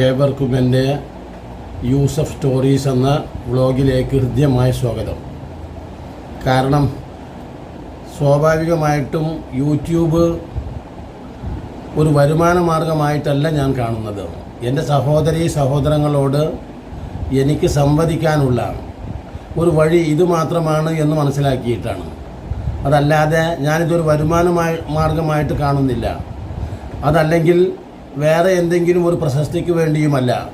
ഏവർക്കും എന്റെ യൂസഫ് സ്റ്റോറീസ് എന്ന വ്ളോഗിലേക്ക് ഹൃദ്യമായ സ്വാഗതം. കാരണം സ്വാഭാവികമായിട്ടും യൂട്യൂബ് ഒരു വരുമാന മാർഗമായിട്ടല്ല ഞാൻ കാണുന്നത്. എന്റെ സഹോദരി സഹോദരങ്ങളോട് എനിക്ക് സംവദിക്കാനുള്ള ഒരു വഴി ഇത് മാത്രമാണ് എന്ന് മനസ്സിലാക്കിയിട്ടാണ്. അതല്ലാതെ ഞാനിതൊരു വരുമാന മാർഗമായിട്ട് കാണുന്നില്ല. അതല്ലെങ്കിൽ വേറെ എന്തെങ്കിലും ഒരു പ്രശസ്തിക്ക് വേണ്ടിയുമല്ല.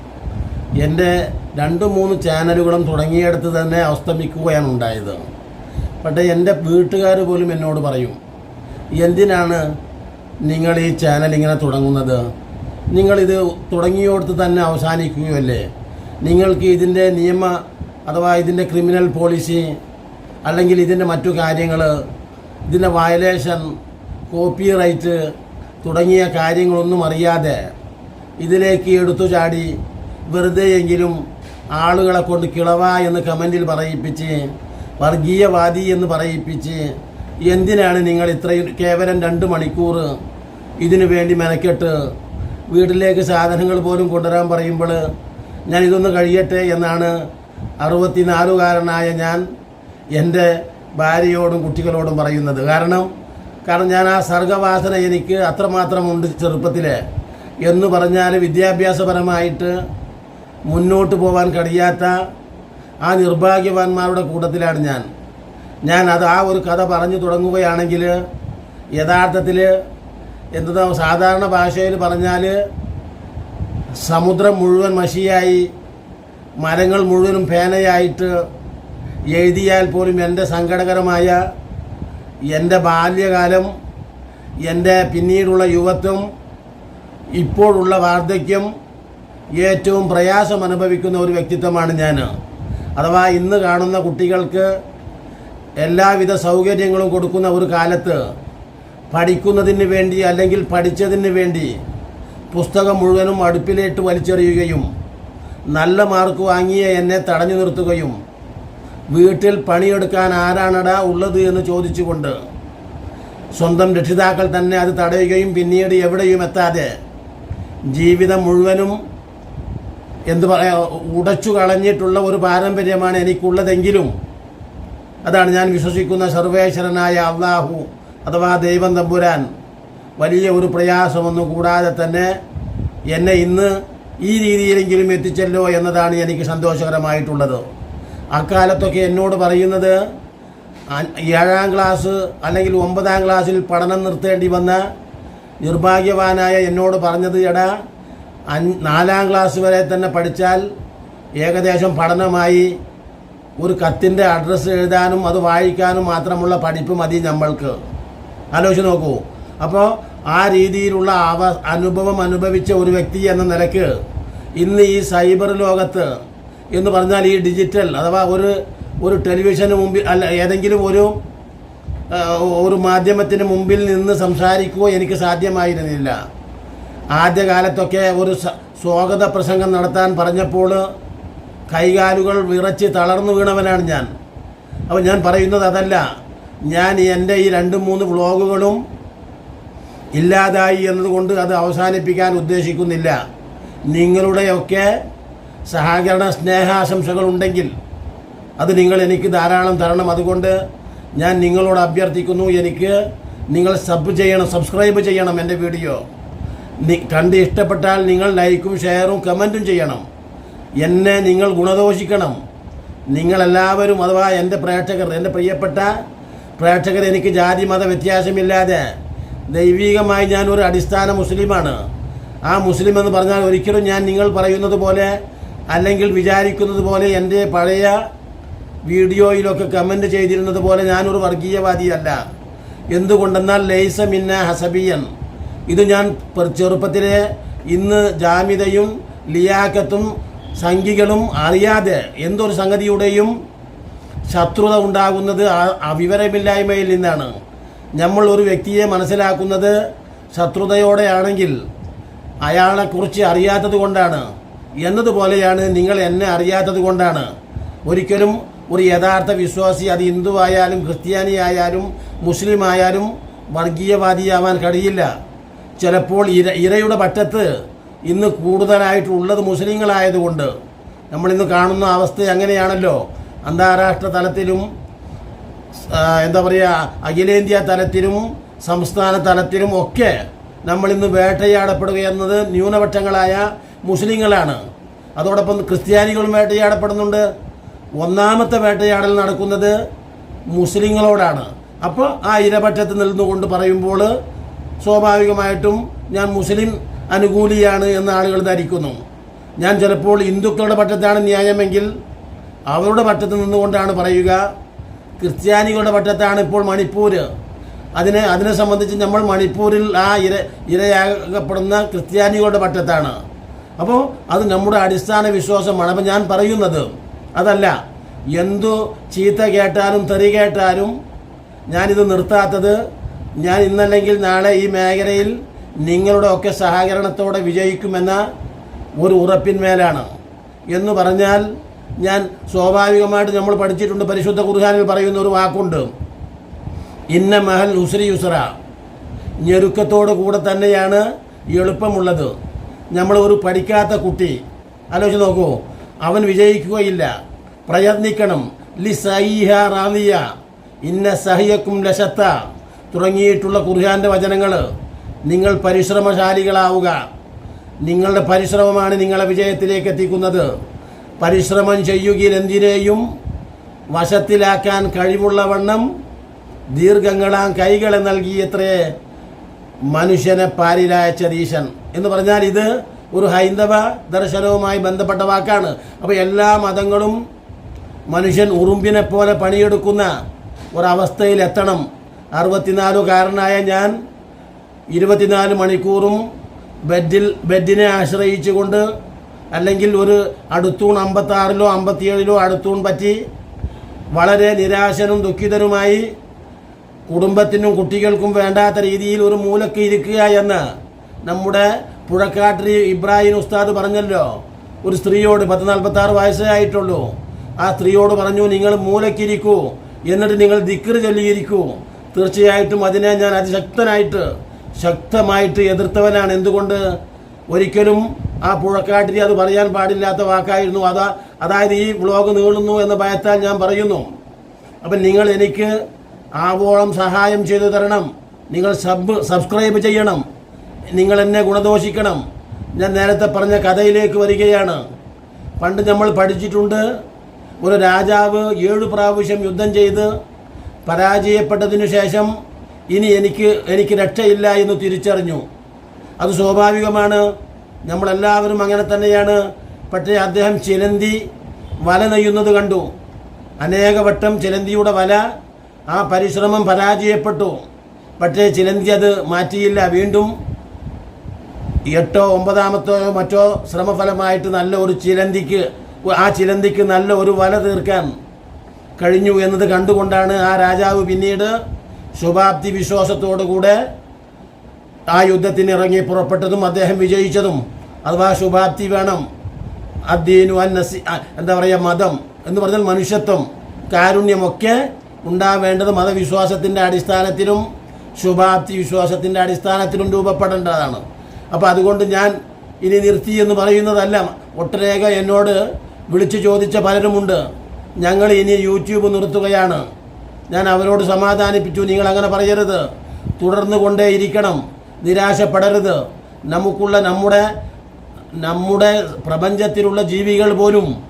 എന്റെ രണ്ട് മൂന്ന് ചാനലുകളും തുടങ്ങിയെടുത്ത് തന്നെ അസ്തമിക്കുകയാണ് ഉണ്ടായത്. പക്ഷേ എന്റെ വീട്ടുകാർ പോലും എന്നോട് പറയും എന്തിനാണ് നിങ്ങൾ ഈ ചാനൽ ഇങ്ങനെ തുടങ്ങുന്നത്? നിങ്ങളിത് തുടങ്ങിയോടത്ത് തന്നെ അവസാനിക്കുകയല്ലേ? നിങ്ങൾക്ക് ഇതിന്റെ നിയമ അഥവാ ഇതിന്റെ ക്രിമിനൽ പോളിസി അല്ലെങ്കിൽ ഇതിന്റെ മറ്റു കാര്യങ്ങൾ ഇതിന്റെ വയലേഷൻ കോപ്പി റൈറ്റ് തുടങ്ങിയ കാര്യങ്ങളൊന്നും അറിയാതെ ഇതിലേക്ക് എടുത്തു ചാടി വെറുതെയെങ്കിലും ആളുകളെ കൊണ്ട് കിളവ എന്ന് കമന്റിൽ പറയിപ്പിച്ച് വർഗീയവാദി എന്ന് പറയിപ്പിച്ച് എന്തിനാണ് നിങ്ങൾ ഇത്രയും കേവലം രണ്ട് മണിക്കൂർ ഇതിനു വേണ്ടി മെനക്കെട്ട് വീട്ടിലേക്ക് സാധനങ്ങൾ പോലും കൊണ്ടുവരാൻ പറയുമ്പോൾ ഞാൻ ഇതൊന്ന് കഴിയട്ടെ എന്നാണ് അറുപത്തിനാലുകാരനായ ഞാൻ എന്റെ ഭാര്യയോടും കുട്ടികളോടും പറയുന്നത്. കാരണം കാരണം ഞാൻ ആ സർഗവാസന എനിക്ക് അത്രമാത്രം ഉണ്ട് ചെറുപ്പത്തിൽ എന്ന് പറഞ്ഞാൽ വിദ്യാഭ്യാസപരമായിട്ട് മുന്നോട്ട് പോകാൻ കഴിയാത്ത ആ നിർഭാഗ്യവാന്മാരുടെ കൂട്ടത്തിലാണ് ഞാൻ. ഞാൻ അത് ആ ഒരു കഥ പറഞ്ഞു തുടങ്ങുകയാണെങ്കിൽ യഥാർത്ഥത്തിൽ എന്താ സാധാരണ ഭാഷയിൽ പറഞ്ഞാൽ സമുദ്രം മുഴുവൻ മഷിയായി മരങ്ങൾ മുഴുവനും ഫേനയായിട്ട് എഴുതിയാൽ പോലും എന്റെ സങ്കടകരമായ എന്റെ ബാല്യകാലം എന്റെ പിന്നീടുള്ള യുവത്വം ഇപ്പോഴുള്ള വാർദ്ധക്യം ഏറ്റവും പ്രയാസം അനുഭവിക്കുന്ന ഒരു വ്യക്തിത്വമാണ് ഞാൻ അഥവാ ഇന്ന് കാണുന്ന കുട്ടികൾക്ക് എല്ലാവിധ സൗകര്യങ്ങളും കൊടുക്കുന്ന ഒരു കാലത്ത് പഠിക്കുന്നതിന് വേണ്ടി അല്ലെങ്കിൽ പഠിച്ചതിന് വേണ്ടി പുസ്തകം മുഴുവനും അടുപ്പിലേട്ട് വലിച്ചെറിയുകയും നല്ല മാർക്ക് വാങ്ങിയ എന്നെ തടഞ്ഞു നിർത്തുകയും വീട്ടിൽ പണിയെടുക്കാൻ ആരാണടാ ഉള്ളത് എന്ന് ചോദിച്ചുകൊണ്ട് സ്വന്തം രക്ഷിതാക്കൾ തന്നെ അത് തടയുകയും പിന്നീട് എവിടെയും എത്താതെ ജീവിതം മുഴുവനും എന്ത് പറയാ ഉടച്ചു കളഞ്ഞിട്ടുള്ള ഒരു പാരമ്പര്യമാണ് എനിക്കുള്ളതെങ്കിലും അതാണ് ഞാൻ വിശ്വസിക്കുന്ന സർവേശ്വരനായ അള്ളാഹു അഥവാ ദൈവം തമ്പുരാൻ വലിയ ഒരു പ്രയാസമൊന്നും കൂടാതെ തന്നെ എന്നെ ഇന്ന് ഈ രീതിയിലെങ്കിലും എത്തിച്ചല്ലോ എന്നതാണ് എനിക്ക് സന്തോഷകരമായിട്ടുള്ളത്. അക്കാലത്തൊക്കെ എന്നോട് പറയുന്നത് ഏഴാം ക്ലാസ് അല്ലെങ്കിൽ ഒമ്പതാം ക്ലാസ്സിൽ പഠനം നിർത്തേണ്ടി വന്ന നിർഭാഗ്യവാനായ എന്നോട് പറഞ്ഞത് എടാ നാലാം ക്ലാസ് വരെ തന്നെ പഠിച്ചാൽ ഏകദേശം പഠനമായി ഒരു കത്തിന്റെ അഡ്രസ്സ് എഴുതാനും അത് വായിക്കാനും മാത്രമുള്ള പഠിപ്പ് മതി നമ്മൾക്ക്. ആലോചിച്ച് നോക്കൂ. അപ്പോൾ ആ രീതിയിലുള്ള അവ അനുഭവം അനുഭവിച്ച ഒരു വ്യക്തി എന്ന നിലയ്ക്ക് ഇന്ന് ഈ സൈബർ ലോകത്ത് എന്ന് പറഞ്ഞാൽ ഈ ഡിജിറ്റൽ അഥവാ ഒരു ഒരു ടെലിവിഷന് മുമ്പിൽ അല്ല ഏതെങ്കിലും ഒരു ഒരു മാധ്യമത്തിന് മുമ്പിൽ നിന്ന് സംസാരിക്കുക എനിക്ക് സാധ്യമായിരുന്നില്ല. ആദ്യകാലത്തൊക്കെ ഒരു സ്വാഗത പ്രസംഗം നടത്താൻ പറഞ്ഞപ്പോൾ കൈകാലുകൾ വിറച്ച് തളർന്നു വീണവനാണ് ഞാൻ. അപ്പോൾ ഞാൻ പറയുന്നത് അതല്ല ഞാൻ എന്റെ ഈ രണ്ട് മൂന്ന് വ്ളോഗുകളും ഇല്ലാതായി എന്നതുകൊണ്ട് അത് അവസാനിപ്പിക്കാൻ ഉദ്ദേശിക്കുന്നില്ല. നിങ്ങളുടെയൊക്കെ സഹകരണ സ്നേഹാശംസകൾ ഉണ്ടെങ്കിൽ അത് നിങ്ങൾ എനിക്ക് ധാരാളം തരണം. അതുകൊണ്ട് ഞാൻ നിങ്ങളോട് അഭ്യർത്ഥിക്കുന്നു എനിക്ക് നിങ്ങൾ സബ് ചെയ്യണം സബ്സ്ക്രൈബ് ചെയ്യണം എന്റെ വീഡിയോ. കണ്ട് ഇഷ്ടപ്പെട്ടാൽ നിങ്ങൾ ലൈക്കും ഷെയറും കമന്റും ചെയ്യണം. എന്നെ നിങ്ങൾ ഗുണദോഷിക്കണം. നിങ്ങളെല്ലാവരും അഥവാ എന്റെ പ്രേക്ഷകർ എന്റെ പ്രിയപ്പെട്ട പ്രേക്ഷകർ എനിക്ക് ജാതി മത വ്യത്യാസമില്ലാതെ ദൈവികമായി ഞാൻ ഒരു അടിസ്ഥാന മുസ്ലിമാണ്. ആ മുസ്ലിം എന്ന് പറഞ്ഞാൽ ഒരിക്കലും ഞാൻ നിങ്ങൾ പറയുന്നത് പോലെ അല്ലെങ്കിൽ വിചാരിക്കുന്നത് പോലെ എന്റെ പഴയ വീഡിയോയിലൊക്കെ കമന്റ് ചെയ്തിരുന്നത് പോലെ ഞാനൊരു വർഗീയവാദിയല്ല. എന്തുകൊണ്ടെന്നാൽ ലൈസ മിന്ന ഹസബിയൻ. ഇത് ഞാൻ ചെറുപ്പത്തിലെ ഇന്ന് ജാമിതയും ലിയാക്കത്തും സംഖികളും അറിയാതെ എന്തൊരു സംഗതിയുടെയും ശത്രുത ഉണ്ടാകുന്നത് വിവരമില്ലായ്മയിൽ നിന്നാണ്. നമ്മൾ ഒരു വ്യക്തിയെ മനസ്സിലാക്കുന്നത് ശത്രുതയോടെയാണെങ്കിൽ അയാളെക്കുറിച്ച് അറിയാത്തത് കൊണ്ടാണ്. എന്നതുപോലെയാണ് നിങ്ങൾ എന്നെ അറിയാത്തത് കൊണ്ടാണ്. ഒരിക്കലും ഒരു യഥാർത്ഥ വിശ്വാസി അത് ഹിന്ദുവായാലും ക്രിസ്ത്യാനി ആയാലും മുസ്ലിം ആയാലും വർഗീയവാദിയാവാൻ കഴിയില്ല. ചിലപ്പോൾ ഇര ഇരയുടെ പറ്റത്ത് ഇന്ന് കൂടുതലായിട്ടുള്ളത് മുസ്ലിങ്ങളായതുകൊണ്ട്. നമ്മളിന്ന് കാണുന്ന അവസ്ഥ അങ്ങനെയാണല്ലോ. അന്താരാഷ്ട്ര തലത്തിലും എന്താ പറയുക അഖിലേന്ത്യാ തലത്തിലും സംസ്ഥാന തലത്തിലും ഒക്കെ നമ്മളിന്ന് വേട്ടയാടപ്പെടുക എന്നത് ന്യൂനപക്ഷങ്ങളായ മുസ്ലിങ്ങളാണ്. അതോടൊപ്പം ക്രിസ്ത്യാനികളും വേട്ടയാടപ്പെടുന്നുണ്ട്. ഒന്നാമത്തെ വേട്ടയാടൽ നടക്കുന്നത് മുസ്ലിങ്ങളോടാണ്. അപ്പോൾ ആ ഇരപക്ഷത്ത് നിന്നുകൊണ്ട് പറയുമ്പോൾ സ്വാഭാവികമായിട്ടും ഞാൻ മുസ്ലിം അനുകൂലിയാണ് എന്ന് ആളുകൾ ധരിക്കുന്നു. ഞാൻ ചിലപ്പോൾ ഹിന്ദുക്കളുടെ പക്ഷത്താണ് ന്യായമെങ്കിൽ അവരുടെ പക്ഷത്ത് നിന്നുകൊണ്ടാണ് പറയുക ക്രിസ്ത്യാനികളുടെ പക്ഷത്താണ് ഇപ്പോൾ മണിപ്പൂർ അതിനെ അതിനെ സംബന്ധിച്ച് നമ്മൾ മണിപ്പൂരിൽ ആ ഇര ഇരയാകപ്പെടുന്ന ക്രിസ്ത്യാനികളുടെ പക്ഷത്താണ് അപ്പോൾ അത് നമ്മുടെ അടിസ്ഥാന വിശ്വാസമാണ്. അപ്പം ഞാൻ പറയുന്നത് അതല്ല എന്തു ചീത്ത കേട്ടാലും തെറി കേട്ടാലും ഞാനിത് നിർത്താത്തത് ഞാൻ ഇന്നല്ലെങ്കിൽ നാളെ ഈ മേഖലയിൽ നിങ്ങളുടെ ഒക്കെ സഹകരണത്തോടെ വിജയിക്കുമെന്ന ഒരു ഉറപ്പിന്മേലാണ് എന്ന് പറഞ്ഞാൽ ഞാൻ സ്വാഭാവികമായിട്ട് നമ്മൾ പഠിച്ചിട്ടുണ്ട് പരിശുദ്ധ കുർഹാനിൽ പറയുന്ന ഒരു വാക്കുണ്ട്. ഇന്ന മഹൽ ഉസ്രി ഉസറ ഞെരുക്കത്തോടു കൂടെ തന്നെയാണ് എളുപ്പമുള്ളത്. നമ്മൾ ഒരു പഠിക്കാത്ത കുട്ടി. ആലോചിച്ച് നോക്കൂ. അവൻ വിജയിക്കുകയില്ല. പ്രയത്നിക്കണം. ലി സഹിഹ റാനിയ ഇന്ന സഹിയക്കും ലശത്ത. തുടങ്ങിയിട്ടുള്ള ഖുർഹാന്റെ വചനങ്ങൾ. നിങ്ങൾ പരിശ്രമശാലികളാവുക. നിങ്ങളുടെ പരിശ്രമമാണ് നിങ്ങളെ വിജയത്തിലേക്ക് എത്തിക്കുന്നത്. പരിശ്രമം ചെയ്യുകയിൽ എന്തിനേയും വശത്തിലാക്കാൻ കഴിവുള്ളവണ്ണം ദീർഘങ്ങളാം കൈകളെ നൽകിയത്രേ മനുഷ്യനെ പാരിലായ ഈശൻ എന്ന് പറഞ്ഞാൽ ഇത് ഒരു ഹൈന്ദവ ദർശനവുമായി ബന്ധപ്പെട്ട വാക്കാണ്. അപ്പോൾ എല്ലാ മതങ്ങളും മനുഷ്യൻ ഉറുമ്പിനെ പോലെ പണിയെടുക്കുന്ന ഒരവസ്ഥയിൽ എത്തണം അറുപത്തിനാലുകാരനായ ഞാൻ ഇരുപത്തിനാല് മണിക്കൂറും ബെഡിൽ ബെഡിനെ ആശ്രയിച്ചുകൊണ്ട് അല്ലെങ്കിൽ ഒരു അടുത്തൂൺ അമ്പത്താറിലോ അമ്പത്തിയേഴിലോ അടുത്തൂൺ പറ്റി വളരെ നിരാശനും ദുഃഖിതനുമായി കുടുംബത്തിനും കുട്ടികൾക്കും വേണ്ടാത്ത രീതിയിൽ ഒരു മൂലക്ക് ഇരിക്കുക എന്ന് നമ്മുടെ പുഴക്കാട്ടിരി ഇബ്രാഹിം ഉസ്താദ് പറഞ്ഞല്ലോ. ഒരു സ്ത്രീയോട് പത്ത് നാൽപ്പത്തി ആറ് വയസ്സേ ആയിട്ടുള്ളൂ. ആ സ്ത്രീയോട് പറഞ്ഞു നിങ്ങൾ മൂലക്കിരിക്കൂ. എന്നിട്ട് നിങ്ങൾ ദിക്കറ് ചൊല്ലിയിരിക്കൂ. തീർച്ചയായിട്ടും അതിനെ ഞാൻ അതിശക്തനായിട്ട് ശക്തമായിട്ട് എതിർത്തവനാണ്. എന്തുകൊണ്ട്? ഒരിക്കലും ആ പുഴക്കാട്ടിരി അത് പറയാൻ പാടില്ലാത്ത വാക്കായിരുന്നു. അതാ അതായത് ഈ വ്ളോഗ് നീളുന്നു എന്ന ഭയത്താൽ ഞാൻ പറയുന്നു. അപ്പം നിങ്ങൾ എനിക്ക് ആവോളം സഹായം ചെയ്തു തരണം. നിങ്ങൾ സബ് സബ്സ്ക്രൈബ് ചെയ്യണം. നിങ്ങൾ എന്നെ ഗുണദോഷിക്കണം. ഞാൻ നേരത്തെ പറഞ്ഞ കഥയിലേക്ക് വരികയാണ്. പണ്ട് നമ്മൾ പഠിച്ചിട്ടുണ്ട് ഒരു രാജാവ് ഏഴ് പ്രാവശ്യം യുദ്ധം ചെയ്ത് പരാജയപ്പെട്ടതിനു ശേഷം ഇനി എനിക്ക് എനിക്ക് രക്ഷയില്ല എന്ന് തിരിച്ചറിഞ്ഞു. അത് സ്വാഭാവികമാണ്. നമ്മളെല്ലാവരും അങ്ങനെ തന്നെയാണ്. പക്ഷേ അദ്ദേഹം ചിലന്തി വല നെയ്യുന്നത് കണ്ടു. അനേകവട്ടം ചിലന്തിയുടെ വല ആ പരിശ്രമം പരാജയപ്പെട്ടു. പക്ഷേ ചിലന്തി അത് മാറ്റിയില്ല. വീണ്ടും എട്ടോ ഒമ്പതാമത്തോ മറ്റോ ശ്രമഫലമായിട്ട് നല്ല ഒരു ചിലന്തിക്ക് ആ ചിലന്തിക്ക് നല്ല ഒരു വല തീർക്കാൻ കഴിഞ്ഞു എന്നത് കണ്ടുകൊണ്ടാണ് ആ രാജാവ് പിന്നീട് ശുഭാപ്തി വിശ്വാസത്തോടുകൂടെ ആ യുദ്ധത്തിന് ഇറങ്ങി പുറപ്പെട്ടതും അദ്ദേഹം വിജയിച്ചതും. അഥവാ ശുഭാപ്തി വേണം. അദ്ദീനു എന്താ പറയുക മതം എന്ന് പറഞ്ഞാൽ മനുഷ്യത്വം കാരുണ്യമൊക്കെ ഉണ്ടാവേണ്ടത് മതവിശ്വാസത്തിന്റെ അടിസ്ഥാനത്തിലും ശുഭാപ്തി വിശ്വാസത്തിന്റെ അടിസ്ഥാനത്തിലും രൂപപ്പെടേണ്ടതാണ്. അപ്പോൾ അതുകൊണ്ട് ഞാൻ ഇനി നിർത്തി എന്ന് പറയുന്നതല്ല ഒട്ടരേഖ എന്നോട് വിളിച്ചു ചോദിച്ച പലരുമുണ്ട്. ഞങ്ങൾ ഇനി യൂട്യൂബ് നിർത്തുകയാണ്. ഞാൻ അവരോട് സമാധാനിപ്പിച്ചു നിങ്ങൾ അങ്ങനെ പറയരുത്. തുടർന്നു കൊണ്ടേയിരിക്കണം നിരാശപ്പെടരുത്. നമുക്കുള്ള നമ്മുടെ നമ്മുടെ പ്രപഞ്ചത്തിലുള്ള ജീവികൾ പോലും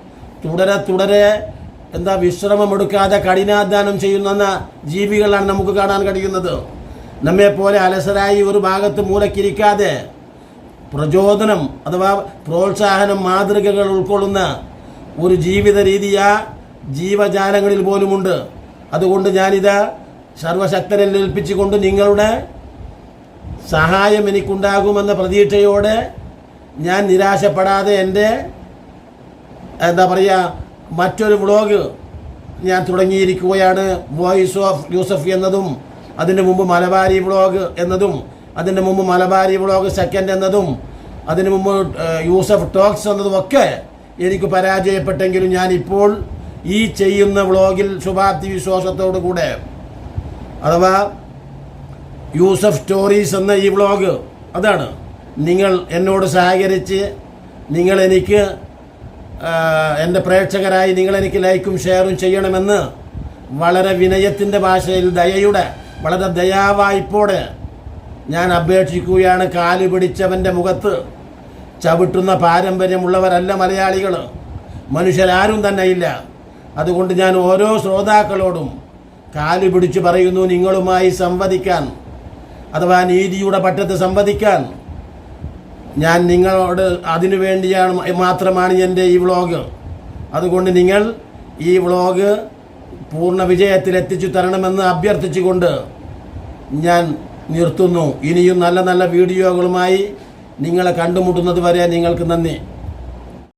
തുടരെ തുടരെ എന്താ വിശ്രമമെടുക്കാതെ കഠിനാധ്വാനം ചെയ്യുന്ന ജീവികളാണ് നമുക്ക് കാണാൻ കഴിയുന്നത്. നമ്മെപ്പോലെ അലസരായി ഒരു ഭാഗത്ത് മൂലക്കിരിക്കാതെ പ്രചോദനം അഥവാ പ്രോത്സാഹനം മാതൃകകൾ ഉൾക്കൊള്ളുന്ന ഒരു ജീവിത രീതിയ ജീവജാലങ്ങളിൽ പോലുമുണ്ട്. അതുകൊണ്ട് ഞാനിത് സർവശക്തനിൽ ഏൽപ്പിച്ചുകൊണ്ട് നിങ്ങളുടെ സഹായം എനിക്കുണ്ടാകുമെന്ന പ്രതീക്ഷയോടെ ഞാൻ നിരാശപ്പെടാതെ എന്റെ എന്താ പറയുക മറ്റൊരു വ്ളോഗ് ഞാൻ തുടങ്ങിയിരിക്കുകയാണ്. വോയിസ് ഓഫ് യൂസഫ് എന്നതും അതിന് മുമ്പ് മലബാരി വ്ളോഗ് എന്നതും അതിന് മുമ്പ് മലബാരി വ്ളോഗ് സെക്കൻഡ് എന്നതും അതിന് മുമ്പ് യൂസഫ് ടോക്സ് എന്നതും ഒക്കെ എനിക്ക് പരാജയപ്പെട്ടെങ്കിലും ഞാനിപ്പോൾ ഈ ചെയ്യുന്ന വ്ളോഗിൽ ശുഭാപ്തി വിശ്വാസത്തോടു കൂടെ അഥവാ യൂസഫ് സ്റ്റോറീസ് എന്ന ഈ വ്ളോഗ് അതാണ്. നിങ്ങൾ എന്നോട് സഹകരിച്ച് നിങ്ങൾ എനിക്ക് എന്റെ പ്രേക്ഷകരായി നിങ്ങൾ എനിക്ക് ലൈക്കും ഷെയറും ചെയ്യണമെന്ന് വളരെ വിനയത്തിന്റെ ഭാഷയിൽ ദയയുടെ വളരെ ദയാവായ്പോടെ ഞാൻ അപേക്ഷിക്കുകയാണ്. കാൽ പിടിച്ചവന്റെ മുഖത്ത് ചവിട്ടുന്ന പാരമ്പര്യമുള്ളവരല്ല മലയാളികൾ. മനുഷ്യരാരും തന്നെ ഇല്ല. അതുകൊണ്ട് ഞാൻ ഓരോ ശ്രോതാക്കളോടും കാൽ പിടിച്ച് പറയുന്നു നിങ്ങളുമായി സംവദിക്കാൻ അഥവാ നീതിയുടെ പറ്റത്ത് സംവദിക്കാൻ. ഞാൻ നിങ്ങളോട് അതിനു വേണ്ടിയാണ് മാത്രമാണ് എന്റെ ഈ വ്ളോഗ്. അതുകൊണ്ട് നിങ്ങൾ ഈ വ്ളോഗ് പൂർണ വിജയത്തിൽ എത്തിച്ചു തരണമെന്ന് അഭ്യർത്ഥിച്ചുകൊണ്ട് ഞാൻ നിർത്തുന്നു. ഇനിയും നല്ല നല്ല വീഡിയോകളുമായി നിങ്ങളെ കണ്ടുമുട്ടുന്നത് വരെ നിങ്ങൾക്ക് നന്ദി.